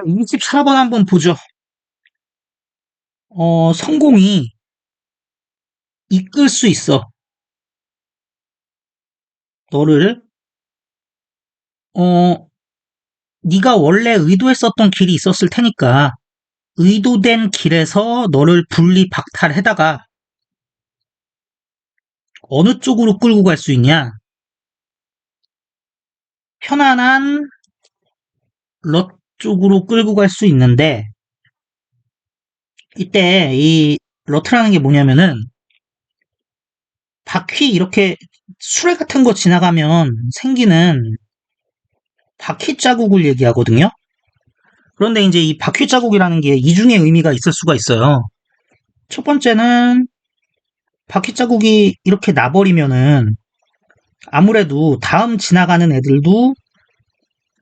24번 한번 보죠. 어, 성공이 이끌 수 있어. 너를 어, 네가 원래 의도했었던 길이 있었을 테니까 의도된 길에서 너를 분리 박탈해다가 어느 쪽으로 끌고 갈 수 있냐? 편안한 럿 쪽으로 끌고 갈 수 있는데 이때 이 러트라는 게 뭐냐면은 바퀴 이렇게 수레 같은 거 지나가면 생기는 바퀴 자국을 얘기하거든요. 그런데 이제 이 바퀴 자국이라는 게 이중의 의미가 있을 수가 있어요. 첫 번째는 바퀴 자국이 이렇게 나버리면은 아무래도 다음 지나가는 애들도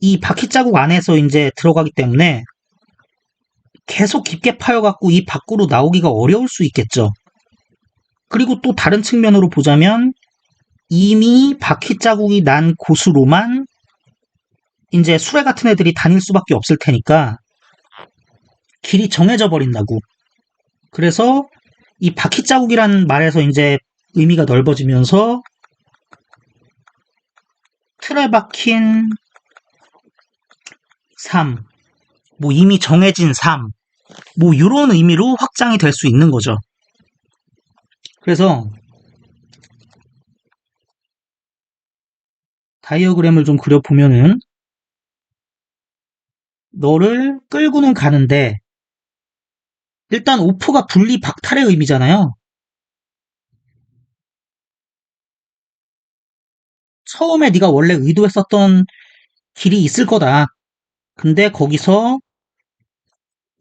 이 바퀴 자국 안에서 이제 들어가기 때문에 계속 깊게 파여갖고 이 밖으로 나오기가 어려울 수 있겠죠. 그리고 또 다른 측면으로 보자면 이미 바퀴 자국이 난 곳으로만 이제 수레 같은 애들이 다닐 수밖에 없을 테니까 길이 정해져 버린다고. 그래서 이 바퀴 자국이라는 말에서 이제 의미가 넓어지면서 틀에 박힌 삶, 뭐 이미 정해진 삶, 뭐 이런 의미로 확장이 될 수 있는 거죠. 그래서 다이어그램을 좀 그려보면은 너를 끌고는 가는데 일단 오프가 분리 박탈의 의미잖아요. 처음에 네가 원래 의도했었던 길이 있을 거다. 근데 거기서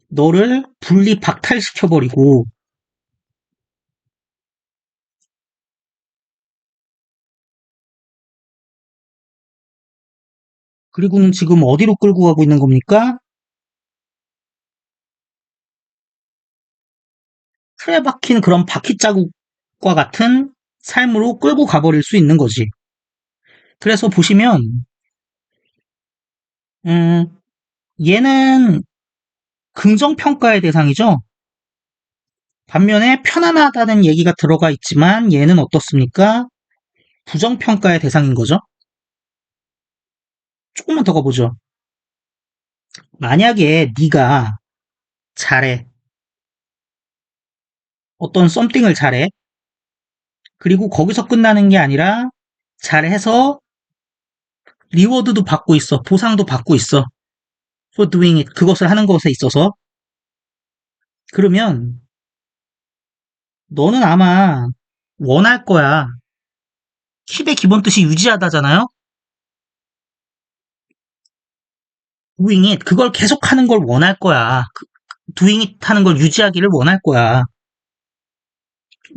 너를 분리 박탈시켜버리고 그리고는 지금 어디로 끌고 가고 있는 겁니까? 틀에 박힌 그런 바퀴 자국과 같은 삶으로 끌고 가버릴 수 있는 거지. 그래서 보시면, 음, 얘는 긍정평가의 대상이죠. 반면에 편안하다는 얘기가 들어가 있지만 얘는 어떻습니까? 부정평가의 대상인 거죠. 조금만 더 가보죠. 만약에 네가 잘해. 어떤 썸띵을 잘해. 그리고 거기서 끝나는 게 아니라 잘해서 리워드도 받고 있어. 보상도 받고 있어. For doing it. 그것을 하는 것에 있어서. 그러면 너는 아마 원할 거야. 킵의 기본 뜻이 유지하다잖아요? doing it. 그걸 계속 하는 걸 원할 거야. 그, doing it 하는 걸 유지하기를 원할 거야.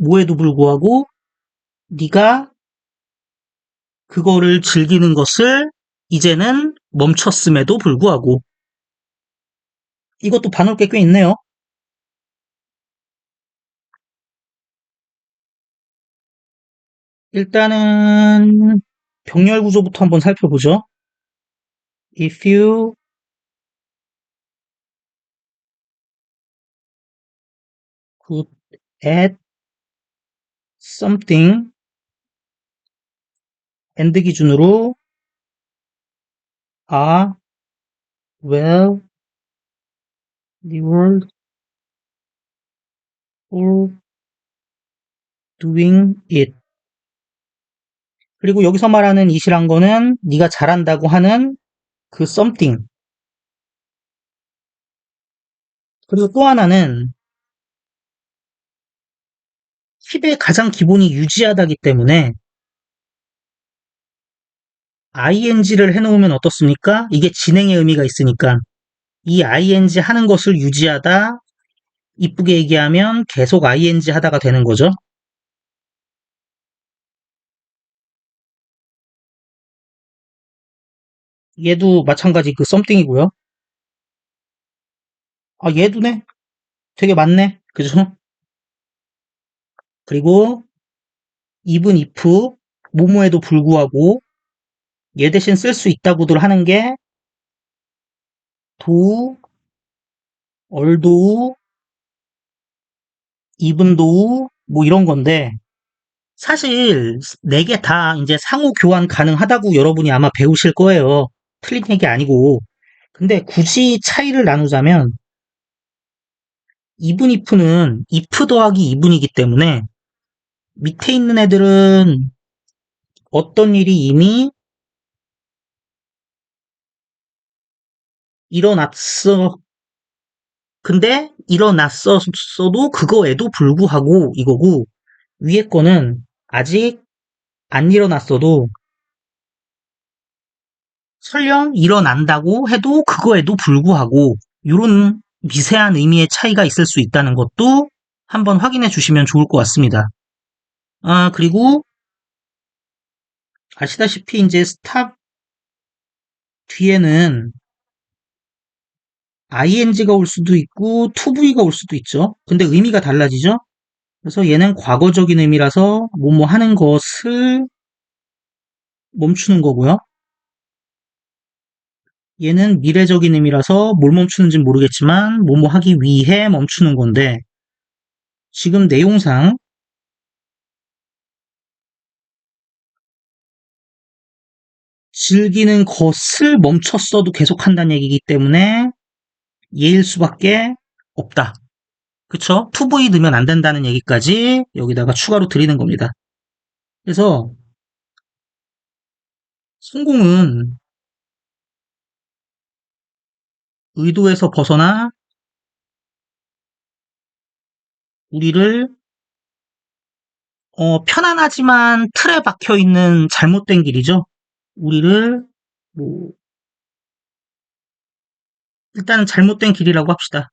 뭐에도 불구하고 네가 그거를 즐기는 것을 이제는 멈췄음에도 불구하고 이것도 반올 게꽤 있네요. 일단은 병렬 구조부터 한번 살펴보죠. If you could add something and 기준으로 are well reward for doing it. 그리고 여기서 말하는 it이란 거는 네가 잘한다고 하는 그 something. 그리고 또 하나는 힙의 가장 기본이 유지하다기 때문에 ing를 해놓으면 어떻습니까? 이게 진행의 의미가 있으니까 이 ing 하는 것을 유지하다 이쁘게 얘기하면 계속 ing 하다가 되는 거죠. 얘도 마찬가지 그 썸띵이고요. 아 얘도네. 되게 많네. 그죠? 그리고 even if 모모에도 불구하고 얘 대신 쓸 수 있다고들 하는 게 do 얼도우, 이분도우, 뭐 이런 건데, 사실 네 개 다 이제 상호 교환 가능하다고 여러분이 아마 배우실 거예요. 틀린 얘기 아니고. 근데 굳이 차이를 나누자면, even if는 if 더하기 even이기 때문에 밑에 있는 애들은 어떤 일이 이미 일어났어. 근데 일어났었어도 그거에도 불구하고 이거고 위에 거는 아직 안 일어났어도 설령 일어난다고 해도 그거에도 불구하고 이런 미세한 의미의 차이가 있을 수 있다는 것도 한번 확인해 주시면 좋을 것 같습니다. 아, 그리고 아시다시피 이제 스탑 뒤에는 ing가 올 수도 있고 toV가 올 수도 있죠. 근데 의미가 달라지죠. 그래서 얘는 과거적인 의미라서 뭐뭐 하는 것을 멈추는 거고요. 얘는 미래적인 의미라서 뭘 멈추는지 모르겠지만 뭐뭐 하기 위해 멈추는 건데 지금 내용상 즐기는 것을 멈췄어도 계속 한다는 얘기이기 때문에 얘일 수밖에 없다. 그쵸? 2V 넣으면 안 된다는 얘기까지 여기다가 추가로 드리는 겁니다. 그래서 성공은 의도에서 벗어나 우리를 어, 편안하지만 틀에 박혀 있는 잘못된 길이죠. 우리를 뭐 일단은 잘못된 길이라고 합시다.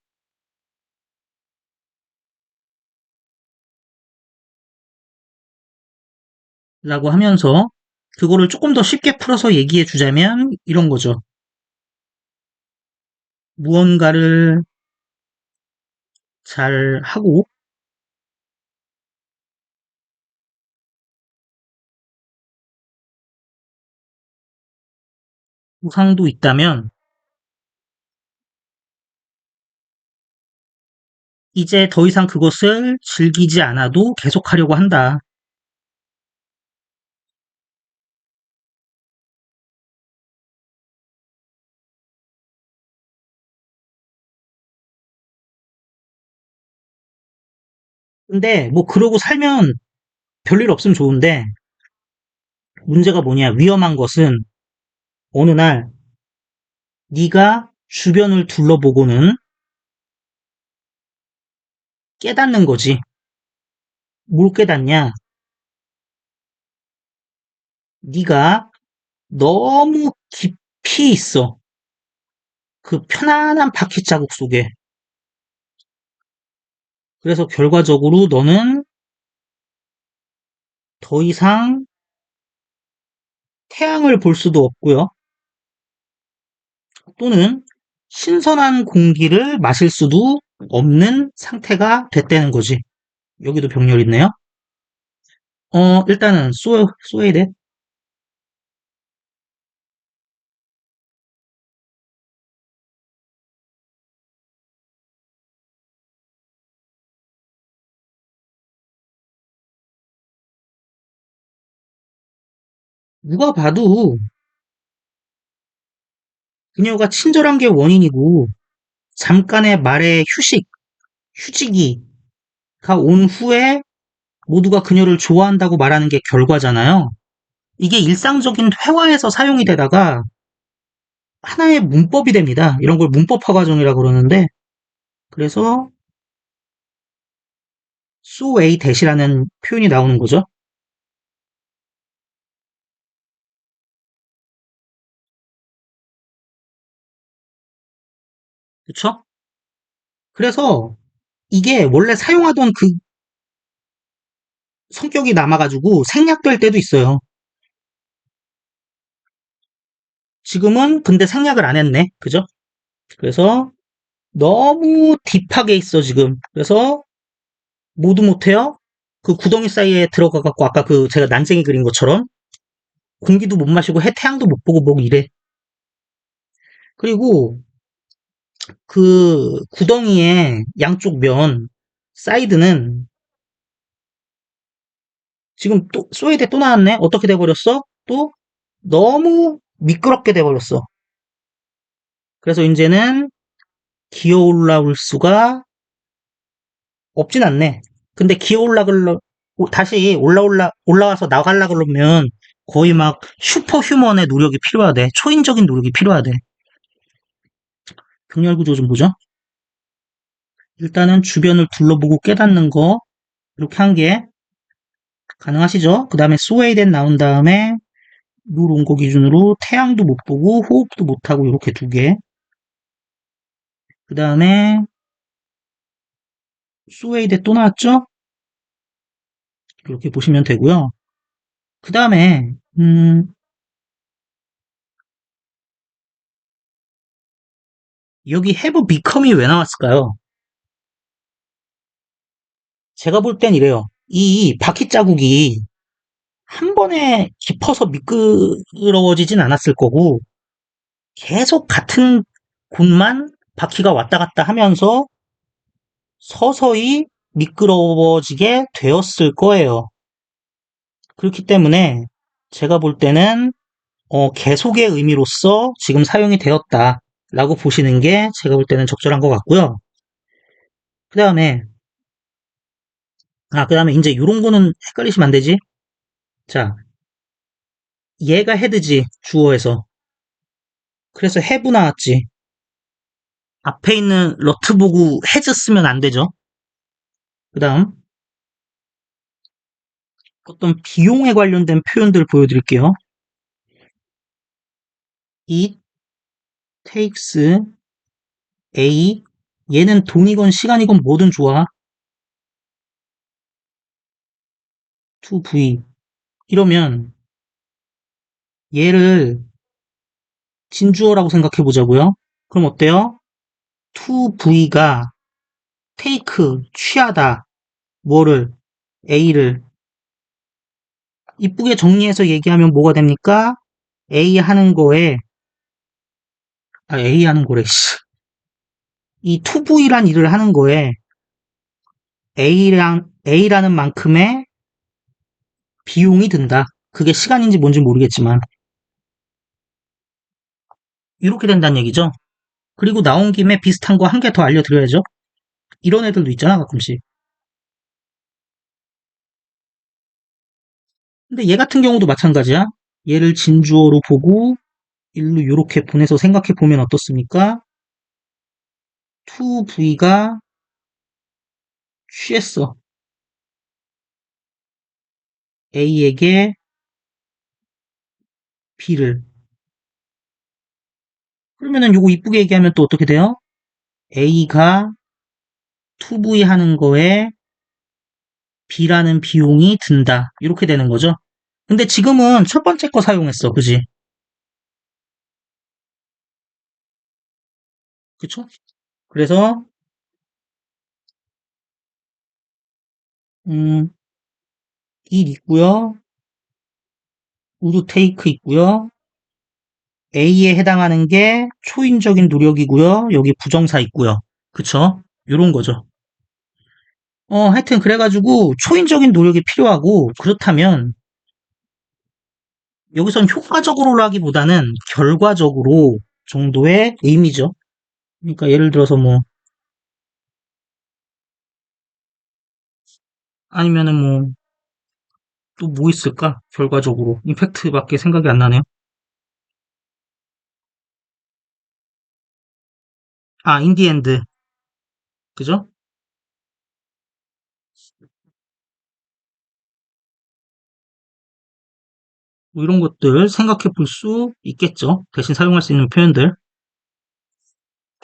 라고 하면서 그거를 조금 더 쉽게 풀어서 얘기해 주자면 이런 거죠. 무언가를 잘 하고 보상도 있다면 이제 더 이상 그것을 즐기지 않아도 계속하려고 한다. 근데 뭐 그러고 살면 별일 없으면 좋은데 문제가 뭐냐 위험한 것은 어느 날 네가 주변을 둘러보고는 깨닫는 거지. 뭘 깨닫냐? 네가 너무 깊이 있어. 그 편안한 바퀴 자국 속에. 그래서 결과적으로 너는 더 이상 태양을 볼 수도 없고요. 또는 신선한 공기를 마실 수도 없는 상태가 됐다는 거지. 여기도 병렬 있네요. 어, 일단은 쏘, 쏘야 돼. 누가 봐도 그녀가 친절한 게 원인이고 잠깐의 말의 휴식, 휴지기가 온 후에 모두가 그녀를 좋아한다고 말하는 게 결과잖아요. 이게 일상적인 회화에서 사용이 되다가 하나의 문법이 됩니다. 이런 걸 문법화 과정이라고 그러는데 그래서 so a 대시라는 표현이 나오는 거죠. 그쵸? 그래서 이게 원래 사용하던 그 성격이 남아가지고 생략될 때도 있어요. 지금은 근데 생략을 안 했네. 그죠? 그래서 너무 딥하게 있어 지금. 그래서 모두 못해요. 그 구덩이 사이에 들어가갖고 아까 그 제가 난쟁이 그린 것처럼 공기도 못 마시고 해 태양도 못 보고 뭐 이래. 그리고 그 구덩이의 양쪽 면, 사이드는 지금 또, 소에대 또 나왔네? 어떻게 돼버렸어? 또 너무 미끄럽게 돼버렸어. 그래서 이제는 기어 올라올 수가 없진 않네. 근데 기어 올라글 다시 올라올라 올라와서 나가려 그러면 거의 막 슈퍼 휴먼의 노력이 필요하대. 초인적인 노력이 필요하대. 경렬 구조 좀 보죠. 일단은 주변을 둘러보고 깨닫는 거 이렇게 한 게 가능하시죠? 그 다음에 스웨이덴 나온 다음에 룰온거 기준으로 태양도 못 보고 호흡도 못 하고 이렇게 두 개. 그 다음에 스웨이덴 또 나왔죠? 이렇게 보시면 되고요. 그 다음에 음, 여기 have become이 왜 나왔을까요? 제가 볼 땐 이래요. 이 바퀴 자국이 한 번에 깊어서 미끄러워지진 않았을 거고 계속 같은 곳만 바퀴가 왔다 갔다 하면서 서서히 미끄러워지게 되었을 거예요. 그렇기 때문에 제가 볼 때는 어, 계속의 의미로서 지금 사용이 되었다 라고 보시는 게 제가 볼 때는 적절한 것 같고요. 그 다음에 아, 그 다음에 이제 이런 거는 헷갈리시면 안 되지. 자, 얘가 헤드지 주어에서. 그래서 해부 나왔지. 앞에 있는 러트 보고 헤즈 쓰면 안 되죠. 그 다음 어떤 비용에 관련된 표현들 보여드릴게요. it takes a 얘는 돈이건 시간이건 뭐든 좋아. to v 이러면 얘를 진주어라고 생각해 보자고요. 그럼 어때요? to v가 take 취하다 뭐를 a를 이쁘게 정리해서 얘기하면 뭐가 됩니까? A 하는 거에 아 A 하는 거래 씨. 이 to v란 일을 하는 거에 A랑 A라는 만큼의 비용이 든다. 그게 시간인지 뭔지 모르겠지만 이렇게 된다는 얘기죠. 그리고 나온 김에 비슷한 거 한 개 더 알려드려야죠. 이런 애들도 있잖아 가끔씩. 근데 얘 같은 경우도 마찬가지야. 얘를 진주어로 보고 일로 이렇게 보내서 생각해 보면 어떻습니까? to v가 취했어. A에게 B를. 그러면은 요거 이쁘게 얘기하면 또 어떻게 돼요? A가 2V 하는 거에 B라는 비용이 든다. 이렇게 되는 거죠. 근데 지금은 첫 번째 거 사용했어. 그지? 그쵸? 그래서 음, 일 있고요. 우드 테이크 있고요. A에 해당하는 게 초인적인 노력이고요. 여기 부정사 있고요. 그쵸? 요런 거죠. 어, 하여튼 그래가지고 초인적인 노력이 필요하고 그렇다면 여기선 효과적으로라기보다는 결과적으로 정도의 의미죠. 그러니까 예를 들어서 뭐 아니면은 뭐 또 뭐 있을까? 결과적으로 임팩트밖에 생각이 안 나네요. 아, 인디엔드. 그죠? 뭐 이런 것들 생각해 볼 수 있겠죠. 대신 사용할 수 있는 표현들.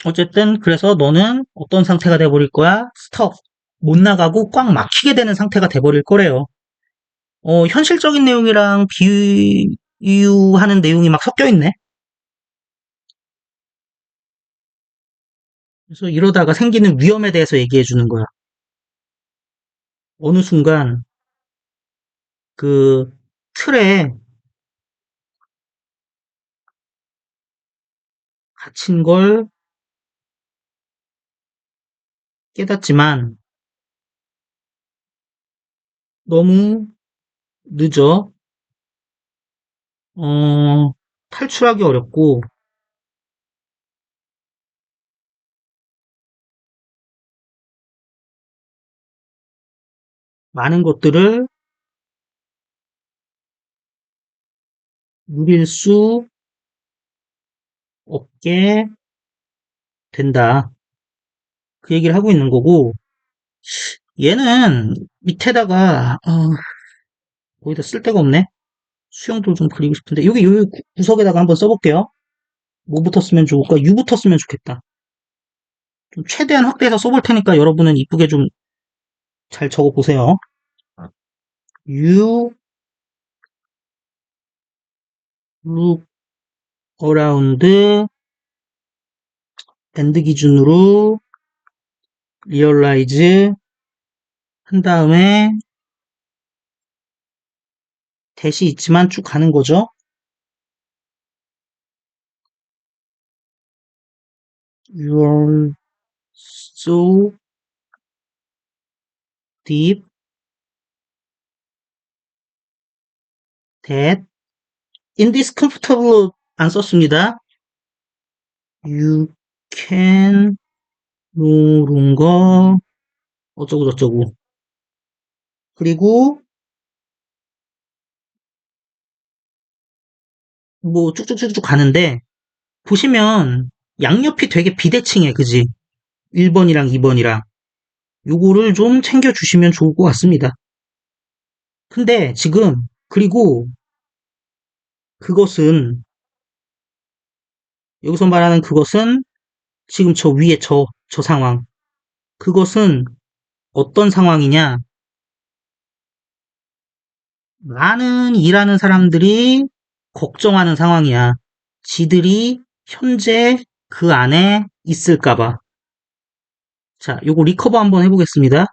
어쨌든 그래서 너는 어떤 상태가 돼버릴 거야? 스톱. 못 나가고 꽉 막히게 되는 상태가 돼버릴 거래요. 어, 현실적인 내용이랑 비유하는 내용이 막 섞여 있네. 그래서 이러다가 생기는 위험에 대해서 얘기해 주는 거야. 어느 순간 그 틀에 갇힌 걸 깨닫지만 너무 늦어. 어, 탈출하기 어렵고 많은 것들을 누릴 수 없게 된다. 그 얘기를 하고 있는 거고, 얘는 밑에다가, 어, 거기다 쓸 데가 없네? 수영도 좀 그리고 싶은데, 여기, 여기 구- 구석에다가 한번 써볼게요. 뭐부터 쓰면 좋을까? U부터 쓰면 좋겠다. 좀 최대한 확대해서 써볼 테니까 여러분은 이쁘게 좀 잘 적어보세요. You look around and 기준으로 realize 한 다음에 대시 있지만 쭉 가는 거죠. You're so deep that in this comfortable 안 썼습니다. You can no longer 어쩌고 저쩌고 그리고 뭐 쭉쭉쭉쭉 가는데 보시면 양옆이 되게 비대칭해 그지? 1번이랑 2번이랑 요거를 좀 챙겨주시면 좋을 것 같습니다. 근데 지금 그리고 그것은 여기서 말하는 그것은 지금 저 위에 저, 저 상황 그것은 어떤 상황이냐 많은 일하는 사람들이 걱정하는 상황이야. 지들이 현재 그 안에 있을까봐. 자, 요거 리커버 한번 해보겠습니다.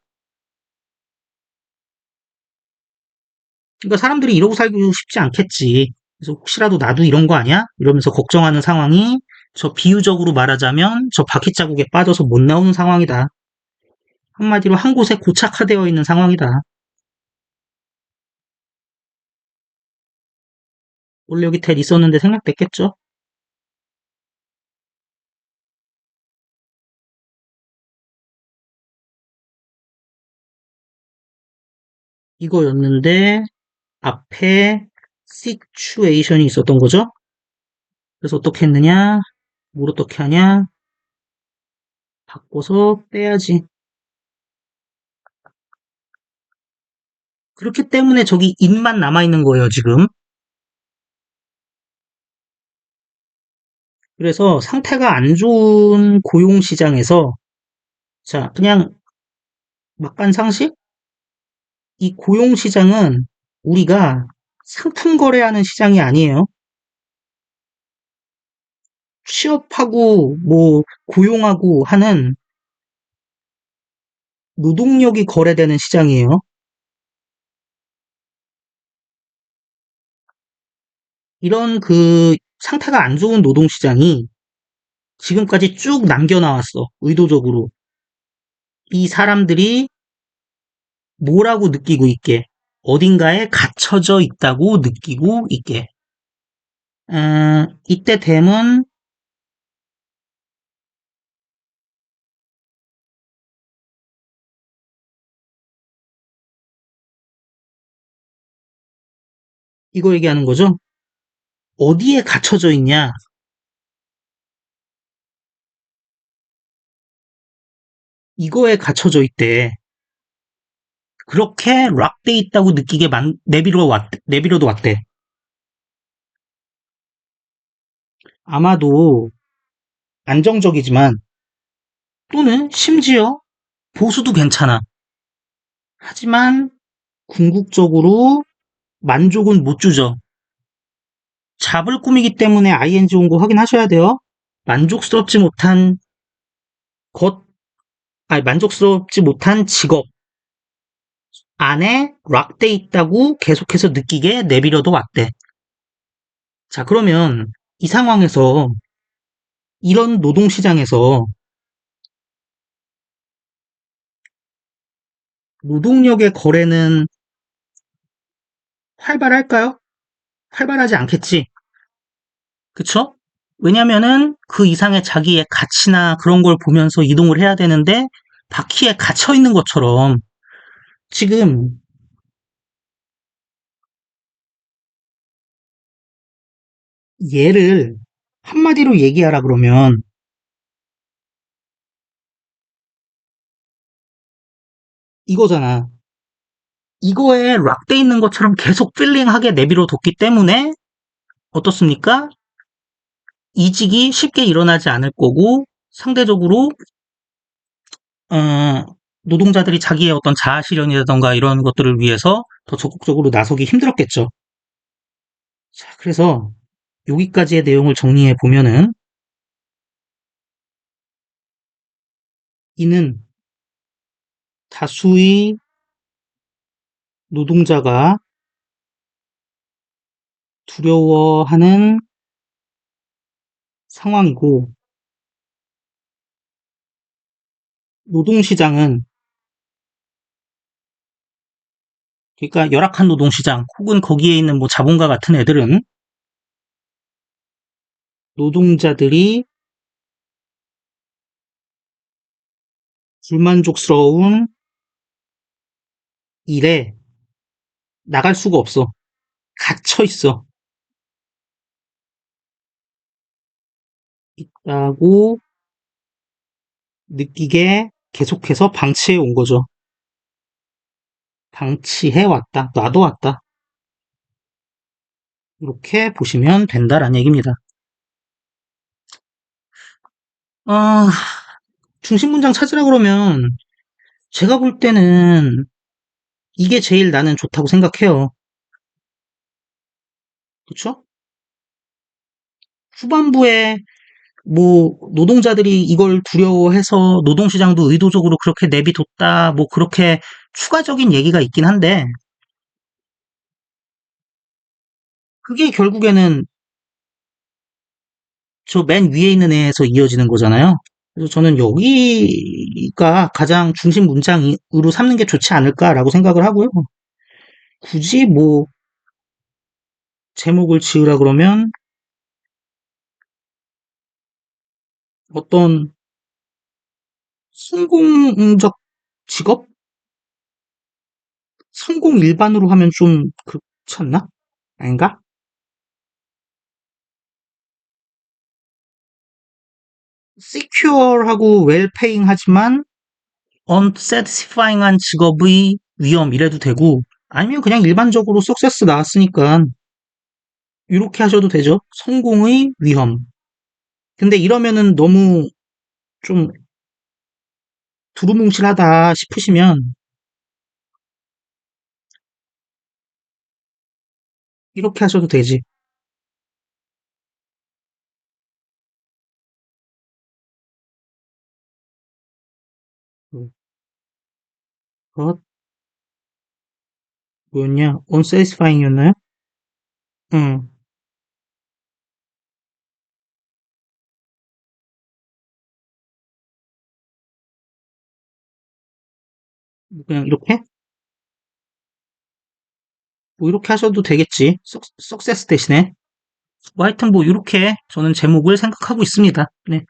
그러니까 사람들이 이러고 살고 싶지 않겠지. 그래서 혹시라도 나도 이런 거 아니야? 이러면서 걱정하는 상황이 저 비유적으로 말하자면 저 바퀴 자국에 빠져서 못 나오는 상황이다. 한마디로 한 곳에 고착화되어 있는 상황이다. 원래 여기 델 있었는데 생략됐겠죠? 이거였는데 앞에 situation이 있었던 거죠. 그래서 어떻게 했느냐? 뭘 어떻게 하냐? 바꿔서 빼야지. 그렇기 때문에 저기 인만 남아있는 거예요, 지금. 그래서 상태가 안 좋은 고용 시장에서, 자, 그냥 막간 상식? 이 고용 시장은 우리가 상품 거래하는 시장이 아니에요. 취업하고, 뭐, 고용하고 하는 노동력이 거래되는 시장이에요. 이런 그 상태가 안 좋은 노동시장이 지금까지 쭉 남겨나왔어. 의도적으로. 이 사람들이 뭐라고 느끼고 있게. 어딘가에 갇혀져 있다고 느끼고 있게. 어, 이때 댐은 이거 얘기하는 거죠. 어디에 갇혀져 있냐? 이거에 갇혀져 있대. 그렇게 락돼 있다고 느끼게 만, 내비로 왔, 내비로도 왔대. 아마도 안정적이지만 또는 심지어 보수도 괜찮아. 하지만 궁극적으로 만족은 못 주죠. 잡을 꿈이기 때문에 ing 온 거 확인하셔야 돼요. 만족스럽지 못한 것, 아니 만족스럽지 못한 직업 안에 락돼 있다고 계속해서 느끼게 내비려도 왔대. 자, 그러면 이 상황에서 이런 노동시장에서 노동력의 거래는 활발할까요? 활발하지 않겠지. 그쵸? 왜냐면은 그 이상의 자기의 가치나 그런 걸 보면서 이동을 해야 되는데 바퀴에 갇혀 있는 것처럼 지금 얘를 한마디로 얘기하라 그러면 이거잖아. 이거에 락돼 있는 것처럼 계속 필링하게 내비로 뒀기 때문에 어떻습니까? 이직이 쉽게 일어나지 않을 거고 상대적으로 어, 노동자들이 자기의 어떤 자아 실현이라던가 이런 것들을 위해서 더 적극적으로 나서기 힘들었겠죠. 자, 그래서 여기까지의 내용을 정리해 보면은 이는 다수의 노동자가 두려워하는 상황이고 노동시장은 그러니까 열악한 노동시장 혹은 거기에 있는 뭐 자본가 같은 애들은 노동자들이 불만족스러운 일에 나갈 수가 없어. 갇혀 있어. 있다고 느끼게 계속해서 방치해 온 거죠. 방치해 왔다. 놔둬왔다. 이렇게 보시면 된다라는 얘기입니다. 어, 중심 문장 찾으라 그러면 제가 볼 때는 이게 제일 나는 좋다고 생각해요. 그쵸? 후반부에 뭐 노동자들이 이걸 두려워해서 노동시장도 의도적으로 그렇게 내비뒀다 뭐 그렇게 추가적인 얘기가 있긴 한데 그게 결국에는 저 맨 위에 있는 애에서 이어지는 거잖아요. 그래서 저는 여기가 가장 중심 문장으로 삼는 게 좋지 않을까라고 생각을 하고요. 굳이 뭐 제목을 지으라 그러면 어떤 성공적 직업? 성공 일반으로 하면 좀 그렇지 않나? 아닌가? Secure하고 well-paying 하지만 unsatisfying한 직업의 위험 이래도 되고 아니면 그냥 일반적으로 석세스 나왔으니까 이렇게 하셔도 되죠. 성공의 위험. 근데 이러면은 너무 좀 두루뭉실하다 싶으시면 이렇게 하셔도 되지. 어, 뭐였냐? unsatisfying이었나요? 응, 뭐 그냥 이렇게? 뭐 이렇게 하셔도 되겠지. 석, 석세스 대신에. 뭐 하여튼 뭐 이렇게 저는 제목을 생각하고 있습니다. 네.